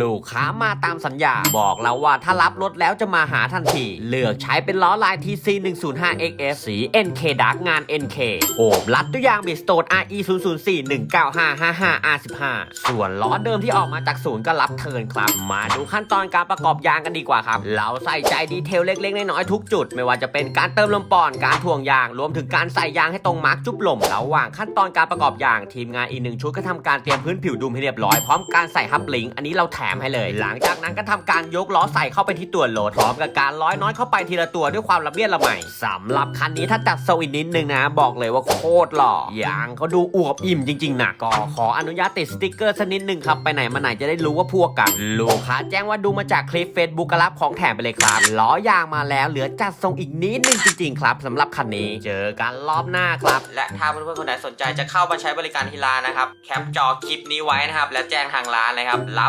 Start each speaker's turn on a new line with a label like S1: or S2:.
S1: ลูกค้ามาตามสัญญา บอกแล้วว่าถ้ารับรถแล้วจะมาหาทันที เลือกใช้เป็นล้อลาย TC 105 XS สี NK Dark งาน NK โอบรัดด้วยยางบิสโตน RE 004 19555 R15 ส่วนล้อเดิมที่ออกมาจากศูนย์ก็รับเทินครับ มาดูขั้นตอนการประกอบยางกันดีกว่าครับ เราใส่ใจดีเทลเล็กๆน้อยๆทุกจุด ไม่ว่าจะเป็นการเติมลมปอน การถ่วงยาง รวมถึงการใส่ยางให้ตรงมาร์กจุบลมระหว่างขั้นตอนการประกอบยางทีมงานอีกหนึ่งชุดก็ทำการเตรียมพื้นผิวดุมให้เรียบร้อยพร้อมการใส่ฮับลิงอันนี้เราแถมให้เลย หลังจากนั้นก็ทำการยกล้อใส่เข้าไปที่ตัวโหลดพร้อมกับการร้อยน้อยเข้าไปทีละตัวด้วยความละเมียดละไมสำหรับคันนี้ถ้าตัดโซอีกนิดนึงนะ บอกเลยว่าโคตรหล่อยางเขาดูอวบอิ่มจริงๆนะก็ขออนุญาตติดสติกเกอร์สักนิดนึงครับไปไหนมาไหนจะได้รู้ว่าพวกกันลูกค้าแจ้งว่าดูมาจากคลิป Facebook กรับของแถมไปเลยครับล้อยางมาแล้วเหลือจัดทรงอีกนิดนึงจริงๆ ครับสำหรับคันนี้เจอกันรอบหน้าครับ และถ้าเพื่อนๆคนไหนสนใจจะเข้ามาใช้บริการที่ร้านนะครับแคปจอคลิปนี้ไว้นะครับและแจ้งทางร้านเลยครับรับ